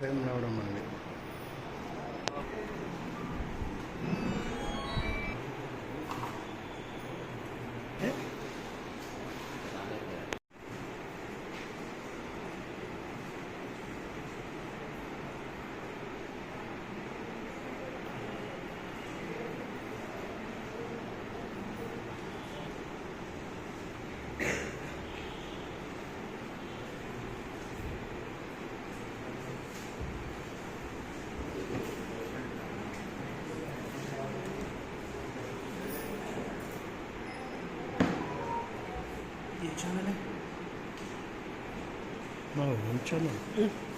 Time రావడం 真的嗯。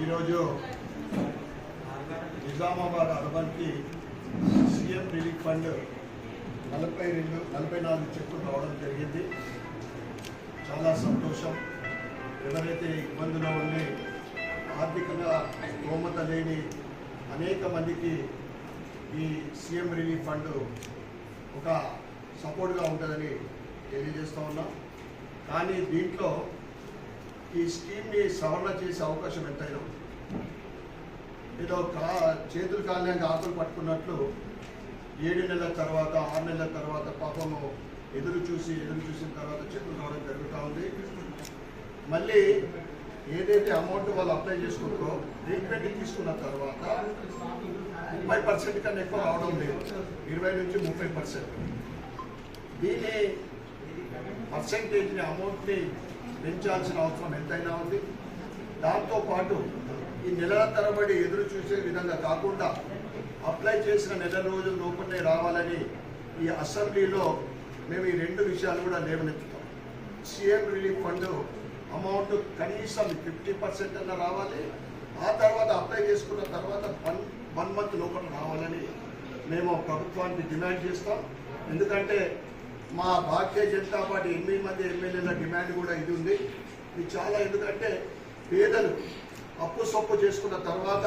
ఈరోజు నిజామాబాద్ అర్బన్కి సీఎం రిలీఫ్ ఫండ్ నలభై రెండు నలభై నాలుగు చెక్కులు రావడం జరిగింది. చాలా సంతోషం. ఎవరైతే ఇబ్బందులో ఉండి ఆర్థికంగా స్తోమత లేని అనేక మందికి ఈ సీఎం రిలీఫ్ ఫండ్ ఒక సపోర్ట్గా ఉంటుందని తెలియజేస్తూ ఉన్నాం. కానీ దీంట్లో ఈ స్కీమ్ని సవరణ చేసే అవకాశం ఎంతైనా ఉంది. ఏదో కా చేతులు కాలేక ఆకులు పట్టుకున్నట్లు ఏడు నెలల తర్వాత ఆరు నెలల తర్వాత పాపము ఎదురు చూసి ఎదురు చూసిన తర్వాత చేతులు రావడం జరుగుతూ ఉంది. మళ్ళీ ఏదైతే అమౌంట్ వాళ్ళు అప్లై చేసుకుంటారో ట్రీట్మెంట్ తీసుకున్న తర్వాత ముప్పై పర్సెంట్ కన్నా ఎక్కువ రావడం లేదు. ఇరవై నుంచి ముప్పై పర్సెంట్. దీని పర్సెంటేజ్ని అమౌంట్ని పెంచాల్సిన అవసరం ఎంతైనా ఉంది. దాంతోపాటు ఈ నెలల తరబడి ఎదురు చూసే విధంగా కాకుండా అప్లై చేసిన నెల రోజుల లోపలే రావాలని ఈ అసెంబ్లీలో మేము ఈ రెండు విషయాలు కూడా లేవనెత్తుతాం. సీఎం రిలీఫ్ ఫండ్ అమౌంట్ కనీసం ఫిఫ్టీ పర్సెంట్ అన్న రావాలి. ఆ తర్వాత అప్లై చేసుకున్న తర్వాత వన్ వన్ మంత్ లోపల రావాలని మేము ప్రభుత్వానికి డిమాండ్ చేస్తాం. ఎందుకంటే మా భారతీయ జనతా పార్టీ ఎనిమిది మంది ఎమ్మెల్యేల డిమాండ్ కూడా ఇది ఉంది. ఇది చాలా ఎందుకంటే పేదలు అప్పు సొప్పు చేసుకున్న తర్వాత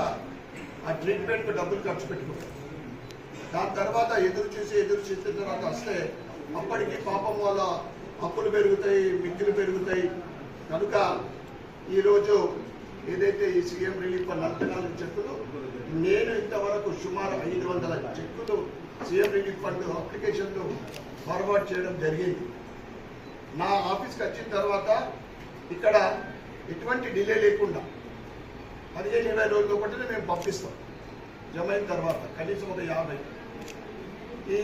ఆ ట్రీట్మెంట్కు డబ్బులు ఖర్చు పెట్టుకుంటారు. దాని తర్వాత ఎదురు చూసి ఎదురు చూసిన తర్వాత వస్తే అప్పటికి పాపం వాళ్ళ అప్పులు పెరుగుతాయి మిత్తులు పెరుగుతాయి. కనుక ఈరోజు ఏదైతే ఈ సీఎం రిలీఫ్ ఫండ్ నలభై చెక్కులు నేను ఇంతవరకు సుమారు ఐదు వందల చెక్కులు సీఎం రిలీఫ్ ఫండ్ అప్లికేషన్లు ఫార్వర్డ్ చేయడం జరిగింది. నా ఆఫీస్కి వచ్చిన తర్వాత ఇక్కడ ఎటువంటి డిలే లేకుండా పదిహేను ఇరవై రోజుల ఒకటినే మేము పంపిస్తాం. జమ అయిన తర్వాత కనీసం ఒక యాభై. ఈ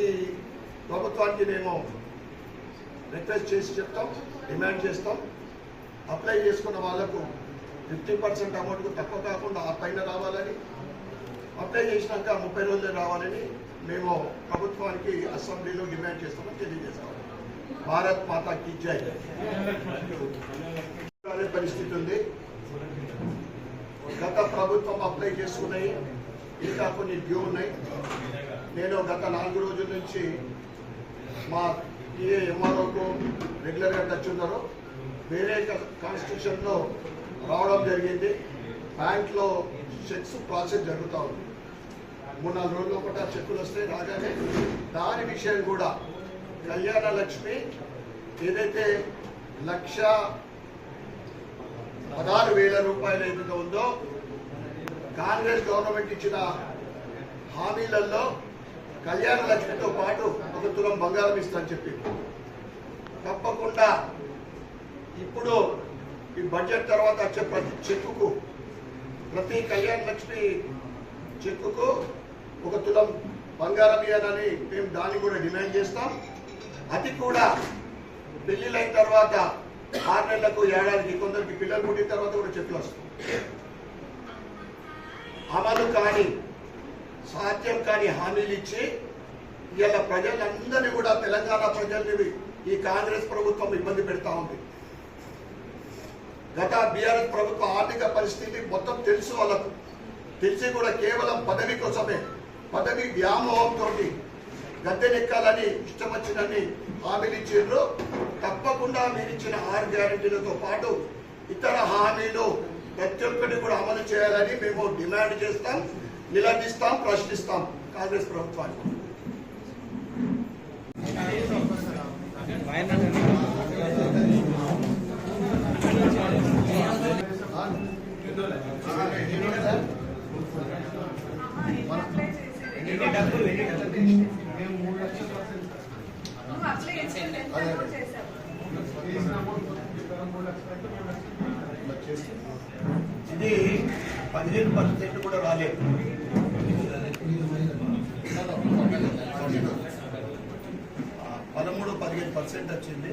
ప్రభుత్వానికి మేము రిక్వెస్ట్ చేసి చెప్తాం డిమాండ్ చేస్తాం. అప్లై చేసుకున్న వాళ్ళకు ఫిఫ్టీ పర్సెంట్ అమౌంట్కు తక్కువ కాకుండా ఆ పైన రావాలని అప్లై చేసినాక ముప్పై రోజులు రావాలని మేము ప్రభుత్వానికి అసెంబ్లీలో డిమాండ్ చేస్తామని తెలియజేస్తాం. భారత్ మాతాకి జై. పరిస్థితి ఉంది. గత ప్రభుత్వం అప్లై చేసుకున్నాయి. ఇంకా కొన్ని డ్యూ ఉన్నాయి. నేను గత నాలుగు రోజుల నుంచి మా టీఏ ఎంఆర్ఓకు రెగ్యులర్గా టచ్ ఉన్నారు. వేరే కాన్స్టిట్యూషన్లో రావడం జరిగింది. బ్యాంక్లో చెక్స్ ప్రాసెస్ జరుగుతూ ఉంది. మూడు నాలుగు రోజులు ఒకట చెక్కులు వస్తాయి రాగానే దాని విషయం కూడా కళ్యాణ లక్ష్మి ఏదైతే లక్ష పదహారు వేల రూపాయలు ఏదైతే ఉందో కాంగ్రెస్ గవర్నమెంట్ ఇచ్చిన హామీలలో కళ్యాణ లక్ష్మితో పాటు ఒక తులం బంగారం ఇస్తానని చెప్పి తప్పకుండా ఇప్పుడు ఈ బడ్జెట్ తర్వాత వచ్చే ప్రతి చెక్కుకు ప్రతి కళ్యాణ లక్ష్మి చెక్కుకు ఒక తులం బంగారం ఇవ్వాలని మేము దాన్ని కూడా డిమాండ్ చేస్తాం. అది కూడా పెళ్ళిళ్ళైన తర్వాత ఆరు నెలలకు ఏడాదికి కొందరికి పిల్లలు పుట్టిన తర్వాత కూడా చెట్లు వస్తాయి. అమలు కాని సాధ్యం కాని హామీలు ఇచ్చి ఇవాళ ప్రజలందరినీ కూడా తెలంగాణ ప్రజల్ని ఈ కాంగ్రెస్ ప్రభుత్వం ఇబ్బంది పెడతా ఉంది. గత బీఆర్ఎస్ ప్రభుత్వ ఆర్థిక పరిస్థితి మొత్తం తెలుసు వాళ్ళకు. తెలిసి కూడా కేవలం పదవి కోసమే పదవి వ్యామోహంతో గద్దెనెక్కాలని ఇష్టం వచ్చినని హామీలు ఇచ్చిండ్రు. తప్పకుండా మీరు ఇచ్చిన ఆరు గ్యారెంటీలతో పాటు ఇతర హామీలు ప్రతి ఒక్కటి కూడా అమలు చేయాలని మేము డిమాండ్ చేస్తాం నిలదీస్తాం ప్రశ్నిస్తాం కాంగ్రెస్ ప్రభుత్వానికి ఎన్ని డబ్బులు ఎన్ని డబ్బులు మేము మూడు లక్షల పర్సెంట్ నువ్వు అప్లై చేసి ఎంత కూడా చేసావు చేసిన అమౌంట్ ఇక్కడ మూడు లక్షలు అయితే మూడు లక్షలు ఇది పదిహేను పర్సెంట్ కూడా రాలేదు. పదమూడు పదిహేను పర్సెంట్ వచ్చింది.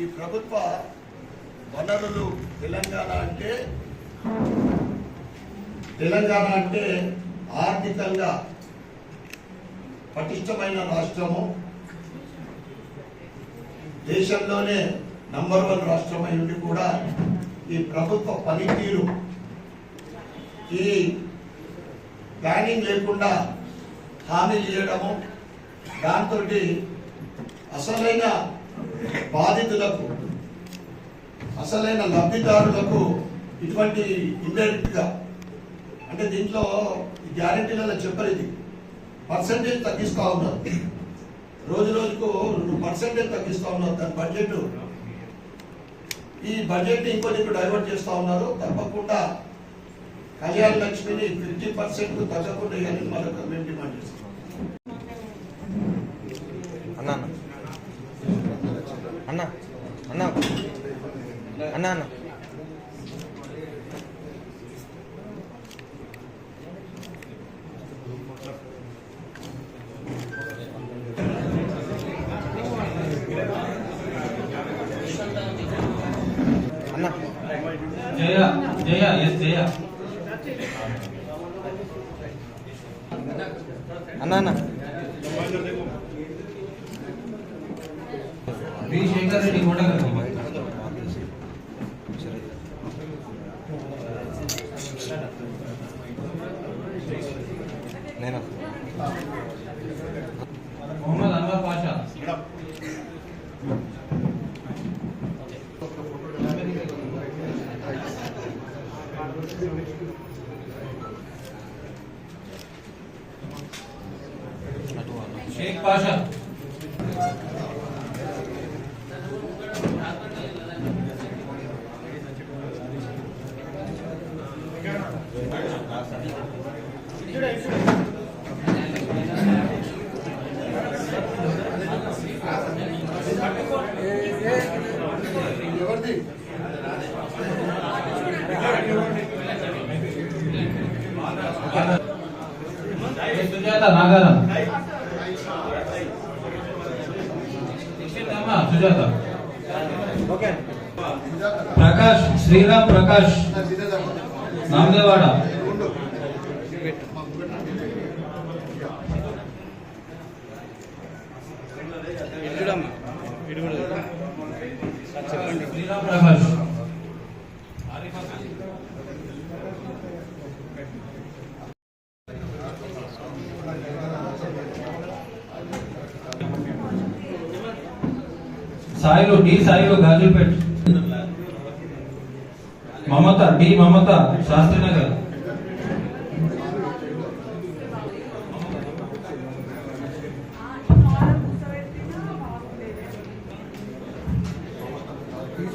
ఈ ప్రభుత్వ వనరులు తెలంగాణ అంటే తెలంగాణ అంటే ఆర్థికంగా పటిష్టమైన రాష్ట్రము. దేశంలోనే నంబర్ వన్ రాష్ట్రం ఉండి కూడా ఈ ప్రభుత్వ పనితీరు ఈ ప్లానింగ్ లేకుండా హామీలు ఇవ్వడము దాంతో అసలైన బాధితులకు అసలైన లబ్ధిదారులకు ఇటువంటి ఇండైరెక్ట్గా అంటే దీంట్లో గ్యారంటీలలో చెప్పలేదు. పర్సంటేజ్ తగ్గిస్తా ఉన్నారు. రోజు రోజుకు రెండు పర్సెంటేజ్ తగ్గిస్తా ఉన్నారు దాని బడ్జెట్. ఈ బడ్జెట్ ఇంకో నీకు డైవర్ట్ చేస్తూ ఉన్నారు. తప్పకుండా కళ్యాణ లక్ష్మిని ఫిఫ్టీ పర్సెంట్ తగ్గకుండా ఇవ్వాలని మరొక మేము డిమాండ్ చేస్తాం. అన్నా. అన్న అన్న. అన్న అన్న. జయ జయ ఎస్ జయ. అన్న అన్న. వి శేఖర్ రెడ్డి నేను? మొహమ్మద్ అన్వర్ పాషా. షేక్ పాషా ఎవరిది ఏ సుజాత నాగారం అమ్మా సుజాత ప్రకాష్ శ్రీరామ్ ప్రకాష్. నామదేవాడ శ్రీరామ్ ప్రకాష్. సాయిలో డి సాయిలు గాజుపేట్ బి మమత శాస్త్రినగర్.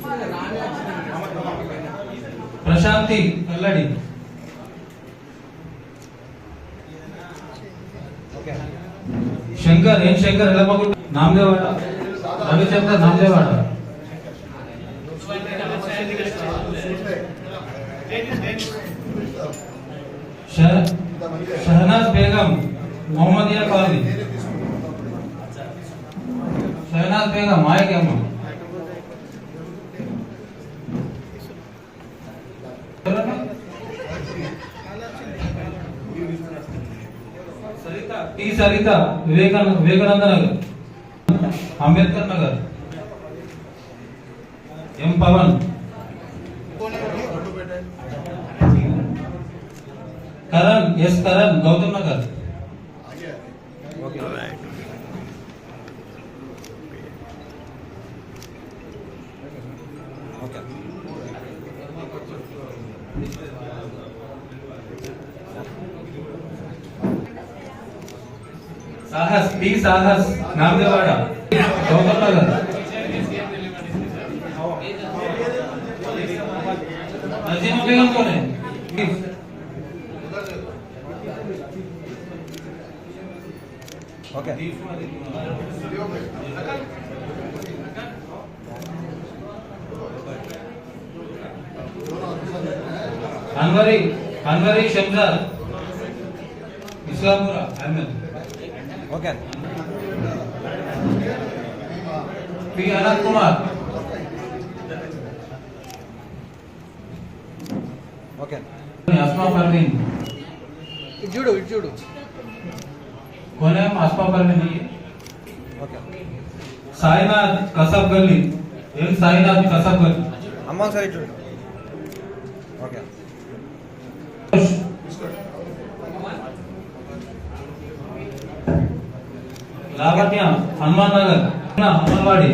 ఫారం ప్రశాంతి కల్లడి. శంకర్ ఏం Shankar? ఎలమగుట్ట Namdevwada. Ravichandra Namdevwada. షహ- Shahnaz Begum Mohammadiya colony Shahnaz Begum Mayakamma Saritha T Saritha Vivekananda Vivekananda Nagar Ambedkar Nagar. M Pavan. Karan S Karan Gautam Nagar okay Sahas T Sahas Namdevwada Gautam Nagar Najima Begum కోనే okay Anwari Anwari Shamzar Islampura Ahmed. Okay. P. Anant Kumar. Okay. Asma Parveen చూడు చూడు. కొనేం అష్పాపల్లి గల్లీ సాయినాథ్ కసాబ్ గల్లీ ఏం సాయినాథ్ కసాబ్ గల్లీ అమ్మ సరే చూడు okay. Lavanya Hanuman Nagar. Hanumanwadi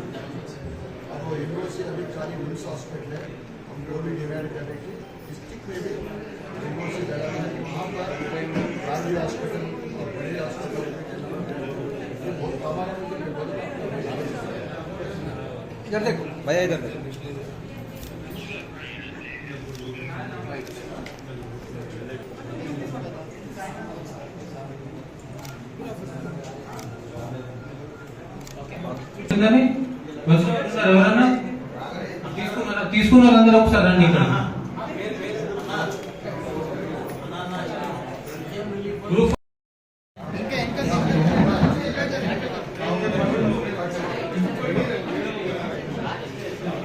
और वो इंडोर अभी खाली विम्स हॉस्पिटल है हम लोग भी डिवाइड करेंगे डिस्ट्रिक्ट में भी इंडोर से है वहाँ पर गांधी हॉस्पिटल और बड़े हॉस्पिटल इधर देखो, भैया इधर देखो Okay. వచ్చిన వాళ్ళు ఉన్నారు ఎవరన్నా? తీసుకున్నారా తీసుకున్న వాళ్ళందరూ ఒకసారి రండి ఇక్కడ. గ్రూప్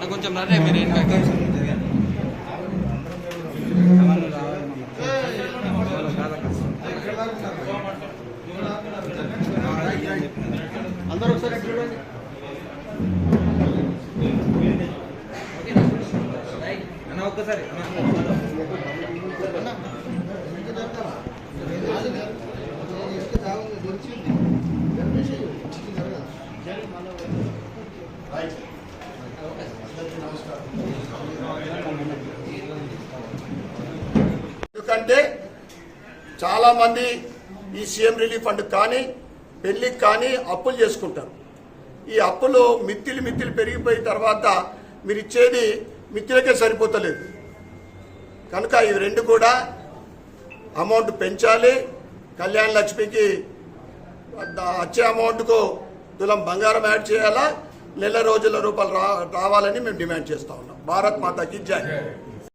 కొంచెం రండి మీరు ఇంకా అందరూ ఒకసారి చూడండి అన్న ఒక్కసారి. ఎందుకంటే చాలా మంది ఈ సీఎం రిలీఫ్ ఫండ్ కానీ పెళ్ళికి కానీ అప్పులు చేసుకుంటారు. ఈ అప్పులు మిత్తిలు మిత్తిలు పెరిగిపోయిన తర్వాత మీరు ఇచ్చేది మిత్తిలకే సరిపోతలేదు. కనుక ఇవి రెండు కూడా అమౌంట్ పెంచాలి. కళ్యాణ లక్ష్మికి వచ్చే అమౌంట్కు తులం బంగారం యాడ్ చేయాలా? నెల రోజుల రూపాయలు రా రావాలని మేము డిమాండ్ చేస్తా ఉన్నాం. భారత్ మాతాకి జై.